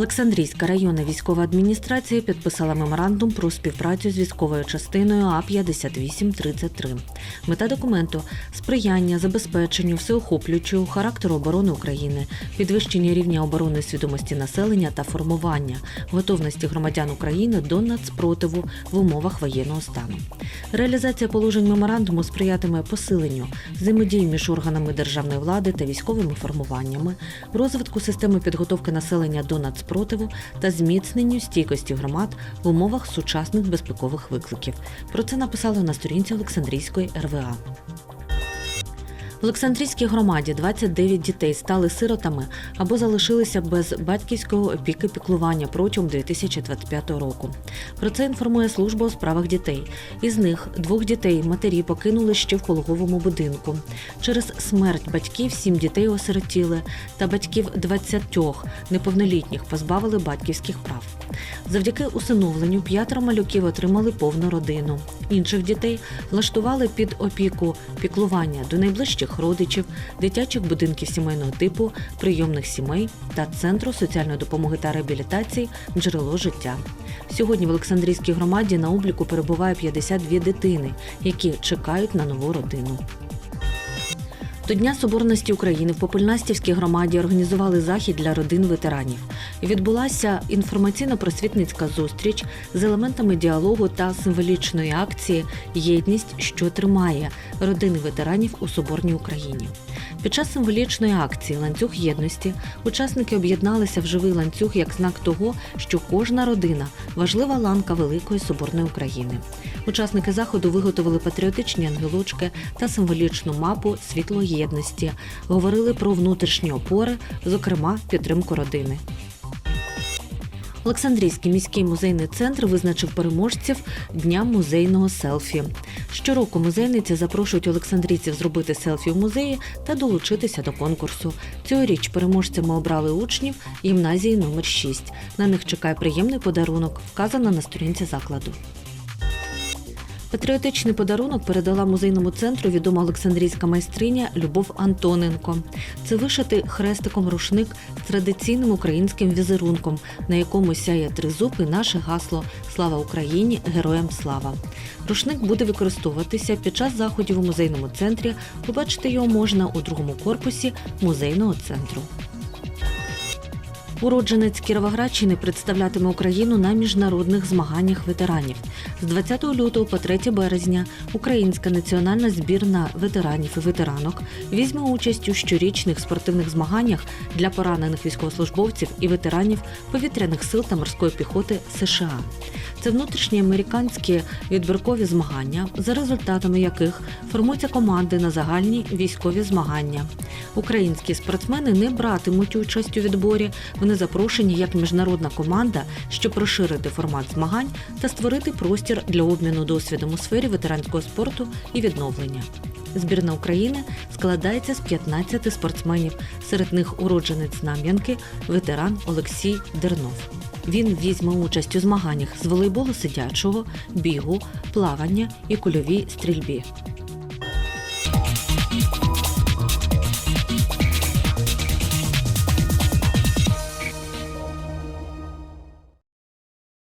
Олександрійська районна військова адміністрація підписала меморандум про співпрацю з військовою частиною А 5833 Мета документу сприяння забезпеченню всеохоплюючого характеру оборони України, підвищення рівня оборони свідомості населення та формування готовності громадян України до нацпротиву в умовах воєнного стану. Реалізація положень меморандуму сприятиме посиленню взаємодії між органами державної влади та військовими формуваннями, розвитку системи підготовки населення до нацпротиву та зміцненню стійкості громад в умовах сучасних безпекових викликів. Про це написали на сторінці Олександрійської РВА. В Олександрійській громаді 29 дітей стали сиротами або залишилися без батьківського опіки піклування протягом 2025 року. Про це інформує служба у справах дітей. Із них двох дітей матері покинули ще в пологовому будинку. Через смерть батьків сім дітей осиротіли, та батьків 20 неповнолітніх позбавили батьківських прав. Завдяки усиновленню п'ятеро малюків отримали повну родину. Інших дітей влаштували під опіку піклування до найближчих родичів, дитячих будинків сімейного типу, прийомних сімей та центру соціальної допомоги та реабілітації джерело життя. Сьогодні в Олександрійській громаді на обліку перебуває 52 дитини, які чекають на нову родину. До Дня Соборності України в Попельнастівській громаді організували захід для родин ветеранів. Відбулася інформаційно-просвітницька зустріч з елементами діалогу та символічної акції Єдність, що тримає родини ветеранів у Соборній Україні. Під час символічної акції Ланцюг єдності учасники об'єдналися в живий ланцюг як знак того, що кожна родина важлива ланка великої соборної України. Учасники заходу виготовили патріотичні ангелочки та символічну мапу світлої єдності. Говорили про внутрішні опори, зокрема підтримку родини. Олександрійський міський музейний центр визначив переможців Дня музейного селфі. Щороку музейниці запрошують олександрійців зробити селфі в музеї та долучитися до конкурсу. Цьогоріч переможцями обрали учнів гімназії номер 6 На них чекає приємний подарунок, вказано на сторінці закладу. Патріотичний подарунок передала музейному центру відома олександрійська майстриня Любов Антоненко. Це вишитий хрестиком рушник з традиційним українським візерунком, на якому сяє тризуб і наше гасло Слава Україні! Героям слава! Рушник буде використовуватися під час заходів у музейному центрі. Побачити його можна у другому корпусі музейного центру. Уродженець Кіровоградщини представлятиме Україну на міжнародних змаганнях ветеранів. З 20 лютого по 3 березня Українська національна збірна ветеранів і ветеранок візьме участь у щорічних спортивних змаганнях для поранених військовослужбовців і ветеранів повітряних сил та морської піхоти США. Це внутрішні американські відбіркові змагання, за результатами яких формуються команди на загальні військові змагання. Українські спортсмени не братимуть участь у відборі. Вони запрошені як міжнародна команда, щоб розширити формат змагань та створити простір для обміну досвідом у сфері ветеранського спорту і відновлення. Збірна України складається з 15 спортсменів. Серед них уродженець Знам'янки, ветеран Олексій Дернов. Він візьме участь у змаганнях з волейболу сидячого, бігу, плавання і кульовій стрільбі.